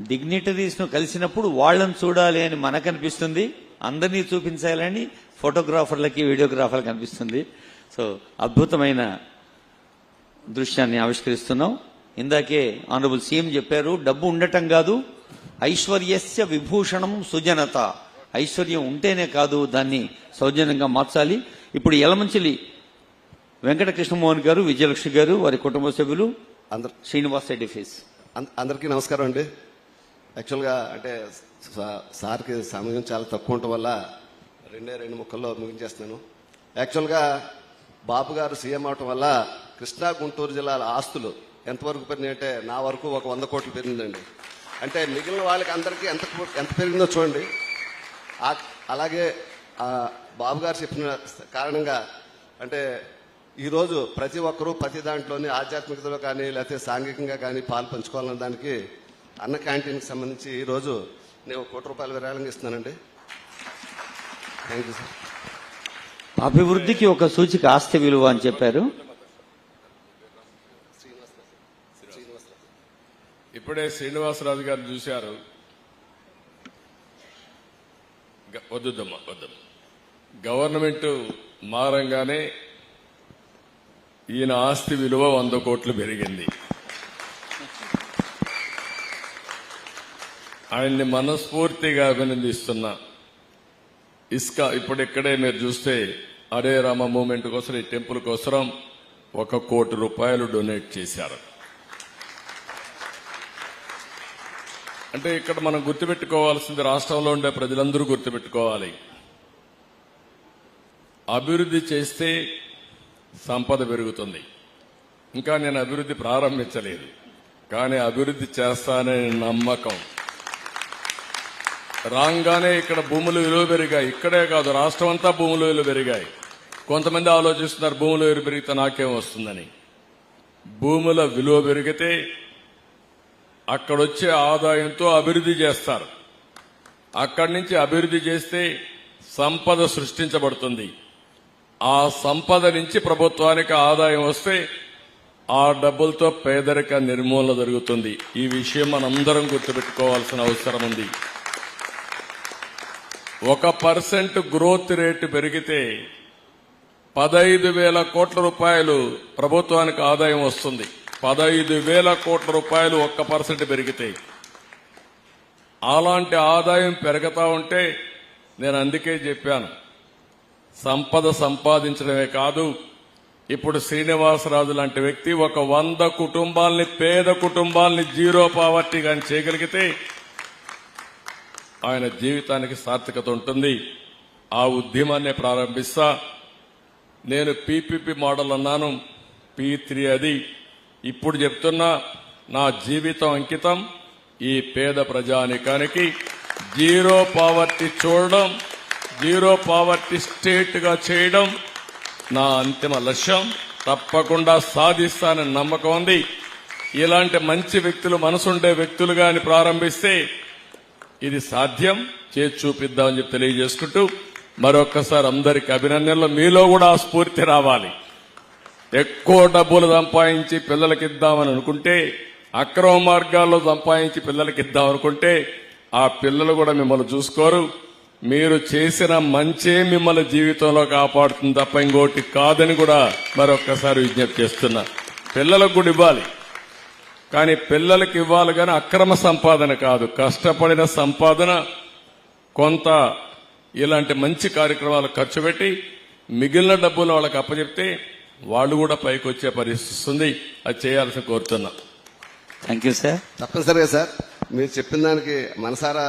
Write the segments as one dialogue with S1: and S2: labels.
S1: డిగ్నిటరీస్ను కలిసినప్పుడు వాళ్ళని చూడాలి అని మనకు అనిపిస్తుంది అందరినీ చూపించాలని ఫోటోగ్రాఫర్లకి వీడియోగ్రాఫర్లకి అనిపిస్తుంది. సో అద్భుతమైన దృశ్యాన్ని ఆవిష్కరిస్తున్నాం. ఇందాకే ఆనరబుల్ సీఎం చెప్పారు డబ్బు ఉండటం కాదు ఐశ్వర్యస్య విభూషణం సుజనత. ఐశ్వర్యం ఉంటేనే కాదు దాన్ని సౌజన్యంగా మార్చాలి. ఇప్పుడు యలమంచిలి వెంకట కృష్ణమోహన్ గారు విజయలక్ష్మి గారు వారి కుటుంబ సభ్యులు
S2: అందరు
S1: శ్రీనివాస్ రెడ్డి ఫేస్.
S2: అం- అందరికీ నమస్కారం అండి. యాక్చువల్గా అంటే సార్కి సమయం చాలా తక్కువ ఉండటం వల్ల రెండే రెండు ముక్కల్లో ముగించేస్తున్నాను. యాక్చువల్గా బాబు గారు సీఎం అవటం వల్ల కృష్ణా గుంటూరు జిల్లాల ఆస్తులు ఎంతవరకు పెరిగినాయంటే నా వరకు ఒక వంద కోట్లు పెరిగిందండి. అంటే మిగిలిన వాళ్ళకి అందరికీ ఎంత ఎంత పెరిగిందో చూడండి. అలాగే బాబు గారు చెప్పిన కారణంగా అంటే ఈరోజు ప్రతి ఒక్కరూ ప్రతి దాంట్లోని ఆధ్యాత్మికతలో కానీ లేకపోతే సాంఘికంగా కానీ పాలు పంచుకోవాలన్న దానికి అన్న క్యాంటీన్కి సంబంధించి ఈరోజు నేను ఒక కోటి రూపాయలు విరాళంగా ఇస్తున్నానండి. థ్యాంక్ యూ సార్
S1: అభివృద్ధికి ఒక సూచిక ఆస్తి విలువ అని చెప్పారు.
S3: ఇప్పుడే శ్రీనివాసరాజు గారు చూశారు. గ- వద్దుద్దమ్మా వద్దమ్మా. గవర్నమెంట్ మారంగానే ఈయన ఆస్తి విలువ వంద కోట్లు పెరిగింది. ఆయన్ని మనస్ఫూర్తిగా అభినందిస్తున్నా. ఇసుక ఇప్పుడు ఇక్కడే మీరు చూస్తే అరే రామ మూమెంట్ కోసం ఈ టెంపుల్ కోసం ఒక కోటి రూపాయలు డొనేట్ చేశారు. అంటే ఇక్కడ మనం గుర్తుపెట్టుకోవాల్సింది రాష్ట్రంలో ఉండే ప్రజలందరూ గుర్తుపెట్టుకోవాలి. అభివృద్ధి చేస్తే సంపద పెరుగుతుంది. ఇంకా నేను అభివృద్ధి ప్రారంభించలేదు. కానీ అభివృద్ధి చేస్తానని నమ్మకం రాగానే ఇక్కడ భూములు విలువ పెరిగాయి. ఇక్కడే కాదు రాష్ట్రం అంతా భూములు విలువ పెరిగాయి. కొంతమంది ఆలోచిస్తున్నారు భూముల విలువ పెరిగితే నాకేం వస్తుందని. భూముల విలువ పెరిగితే అక్కడొచ్చే ఆదాయంతో అభివృద్ధి చేస్తారు. అక్కడి నుంచి అభివృద్ధి చేస్తే సంపద సృష్టించబడుతుంది. ఆ సంపద నుంచి ప్రభుత్వానికి ఆదాయం వస్తే ఆ డబ్బులతో పేదరిక నిర్మూలన జరుగుతుంది. ఈ విషయం మనందరం గుర్తుపెట్టుకోవాల్సిన అవసరం ఉంది. ఒక పర్సెంట్ గ్రోత్ రేటు పెరిగితే పదైదు వేల కోట్ల రూపాయలు ప్రభుత్వానికి ఆదాయం వస్తుంది. పదైదు వేల కోట్ల రూపాయలు ఒక్క పర్సెంట్ పెరిగితే. అలాంటి ఆదాయం పెరుగుతా ఉంటే నేను అందుకే చెప్పాను సంపద సంపాదించడమే కాదు ఇప్పుడు శ్రీనివాసరాజు లాంటి వ్యక్తి ఒక వంద కుటుంబాల్ని పేద కుటుంబాల్ని జీరో పావర్టీ కానీ చేయగలిగితే ఆయన జీవితానికి సార్థకత ఉంటుంది. ఆ ఉద్యమాన్ని ప్రారంభిస్తా. నేను పీపీపీ మోడల్ అన్నాను. పీ త్రీ అది. ఇప్పుడు చెప్తున్నా నా జీవితం అంకితం. ఈ పేద ప్రజానికానికి జీరో పావర్టీ చూడడం జీరో పావర్టీ స్టేట్గా చేయడం నా అంతిమ లక్ష్యం. తప్పకుండా సాధిస్తానని నమ్మకం ఉంది. ఇలాంటి మంచి వ్యక్తులు మనసుండే వ్యక్తులుగాని ప్రారంభిస్తే ఇది సాధ్యం చేసి చూపిద్దామని చెప్పి తెలియజేసుకుంటూ మరొక్కసారి అందరికి అభినందనలు. మీలో కూడా ఆ స్ఫూర్తి రావాలి. ఎక్కువ డబ్బులు సంపాదించి పిల్లలకి ఇద్దామని అనుకుంటే అక్రమ మార్గాల్లో సంపాదించి పిల్లలకి ఇద్దాం అనుకుంటే ఆ పిల్లలు కూడా మిమ్మల్ని చూసుకోరు. మీరు చేసిన మంచే మిమ్మల్ని జీవితంలో కాపాడుతుంది తప్ప ఇంకోటి కాదని కూడా మరొక్కసారి విజ్ఞప్తి చేస్తున్నా. పిల్లలకు కూడా ఇవ్వాలి. కానీ పిల్లలకి ఇవ్వాలి కానీ అక్రమ సంపాదన కాదు. కష్టపడిన సంపాదన కొంత ఇలాంటి మంచి కార్యక్రమాలు ఖర్చు పెట్టి మిగిలిన డబ్బులు వాళ్ళకి అప్పచెప్తే వాళ్ళు కూడా పైకి వచ్చే పరిస్థితి వస్తుంది. అది చేయాల్సి కోరుతున్నా.
S1: థ్యాంక్ యూ సార్
S2: తప్పనిసరిగా సార్. మీరు చెప్పిన దానికి మనసారా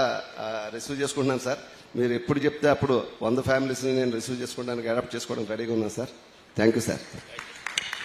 S2: రిసీవ్ చేసుకుంటున్నాను సార్. మీరు ఎప్పుడు చెప్తే అప్పుడు వంద ఫ్యామిలీస్ని నేను రిసీవ్ చేసుకోవడానికి అడాప్ట్ చేసుకోవడానికి రెడీగా ఉన్నాను సార్. Thank you sir